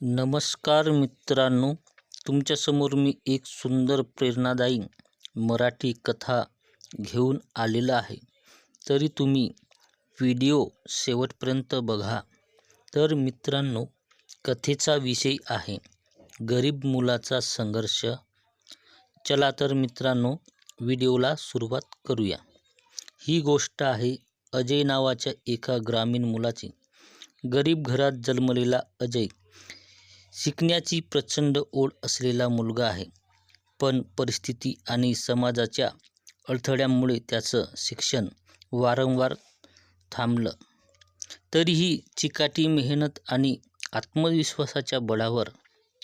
नमस्कार मित्रांनो तुमच्यासमोर मी एक सुंदर प्रेरणादायी मराठी कथा घेऊन आलेला आहे. तरी तुम्ही व्हिडिओ शेवटपर्यंत बघा. तर मित्रांनो कथेचा विषय आहे गरीब मुलाचा संघर्ष. चला तर मित्रांनो व्हिडिओला सुरुवात करूया. ही गोष्ट आहे अजय नावाच्या एका ग्रामीण मुलाची. गरीब घरात जन्मलेला अजय शिकण्याची प्रचंड ओढ असलेला मुलगा आहे. पण परिस्थिती आणि समाजाच्या अडथळ्यांमुळे त्याचं शिक्षण वारंवार थांबलं. तरीही चिकाटी मेहनत आणि आत्मविश्वासाच्या बळावर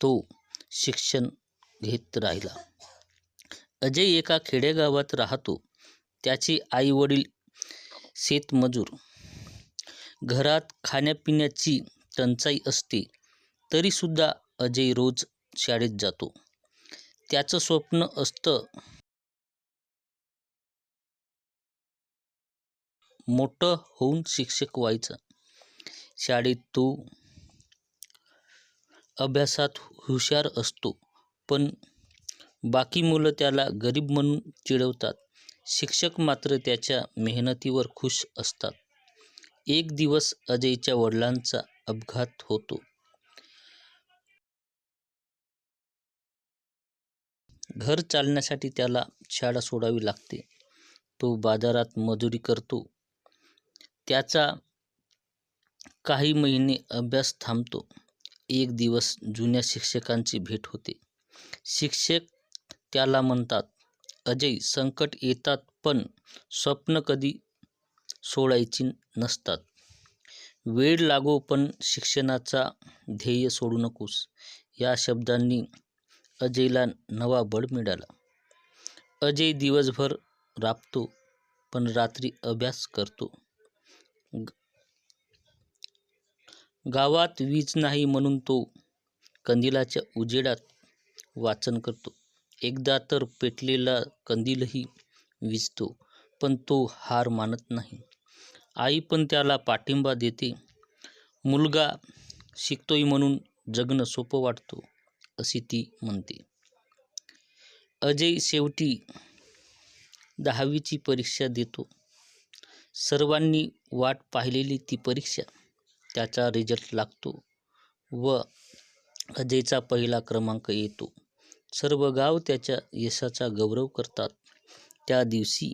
तो शिक्षण घेत राहिला. अजय एका खेडेगावात राहतो. त्याचे आईवडील शेतमजूर. घरात खाण्यापिण्याची टंचाई असते. तरीसुद्धा अजय रोज शाळेत जातो. त्याचं स्वप्न असतं मोठं होऊन शिक्षक व्हायचं. शाळेत तो अभ्यासात हुशार असतो पण बाकी मुलं त्याला गरीब म्हणून चिडवतात. शिक्षक मात्र त्याच्या मेहनतीवर खुश असतात. एक दिवस अजयच्या वडिलांचा अपघात होतो. घर चालण्यासाठी त्याला शाळा सोडावी लागते. तो बाजारात मजुरी करतो. त्याचा काही महिने अभ्यास थांबतो. एक दिवस जुन्या शिक्षकांची भेट होते. शिक्षक त्याला म्हणतात अजय संकट येतात पण स्वप्न कधी सोडायची नसतात. वेळ लागो पण शिक्षणाचा ध्येय सोडू नकोस. या शब्दांनी अजयला नवा बळ मिळाला. अजय दिवसभर राबतो पण रात्री अभ्यास करतो. गावात वीज नाही म्हणून तो कंदिलाच्या उजेडात वाचन करतो. एकदा तर पेटलेला कंदीलही विजतो पण तो हार मानत नाही. आई पण त्याला पाठिंबा देते. मुलगा शिकतोय म्हणून जगणं सोपं वाटतो. अशी ती म्हणते. अजय शेवटी दहावीची परीक्षा देतो. सर्वांनी वाट पाहिलेली ती परीक्षा त्याचा रिझल्ट लागतो व अजयचा पहिला क्रमांक येतो. सर्व गाव त्याच्या यशाचा गौरव करतात. त्या दिवशी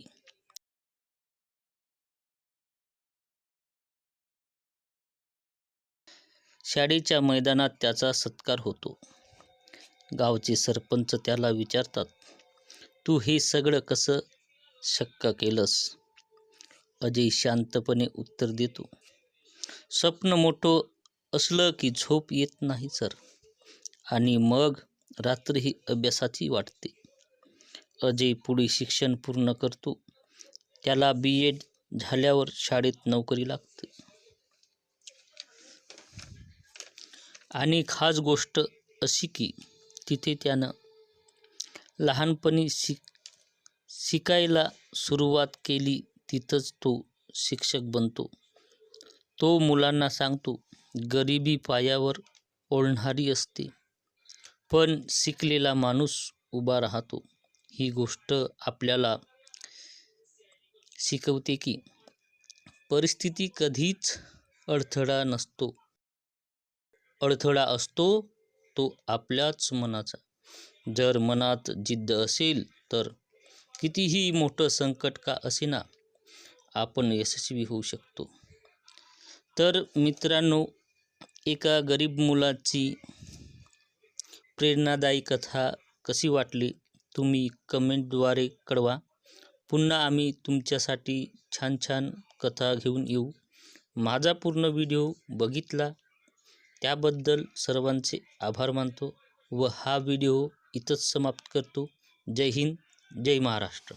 शाळेच्या मैदानात त्याचा सत्कार होतो. गावचे सरपंच त्याला विचारतात तू हे सगळं कसं शक्य केलंस? अजय शांतपणे उत्तर देतो स्वप्न मोठं असलं की झोप येत नाही सर. आणि मग रात्रही अभ्यासाची वाटते. अजय पुढे शिक्षण पूर्ण करतो. त्याला बी एड झाल्यावर शाळेत नोकरी लागते. आणि खास गोष्ट अशी की तिथे त्यानं लहानपणी शिक शिकायला सुरुवात केली तिथंच तो शिक्षक बनतो. तो मुलांना सांगतो गरिबी पायावर ओढणारी असते पण शिकलेला माणूस उभा राहतो. ही गोष्ट आपल्याला शिकवते की परिस्थिती कधीच अडथळा नसतो. अडथळा असतो तो आपल्याच मनाचा. जर मनात जिद्द असेल तर कितीही मोठं संकट का असेना आपण यशस्वी होऊ शकतो. तर मित्रांनो एका गरीब मुलाची प्रेरणादायी कथा कशी वाटली तुम्ही कमेंटद्वारे कळवा. पुन्हा आम्ही तुमच्यासाठी छान छान कथा घेऊन येऊ. माझा पूर्ण व्हिडिओ बघितला त्याबद्दल सर्वांचे आभार मानतो व हा व्हिडिओ इथंच समाप्त करतो. जय हिंद जय महाराष्ट्र.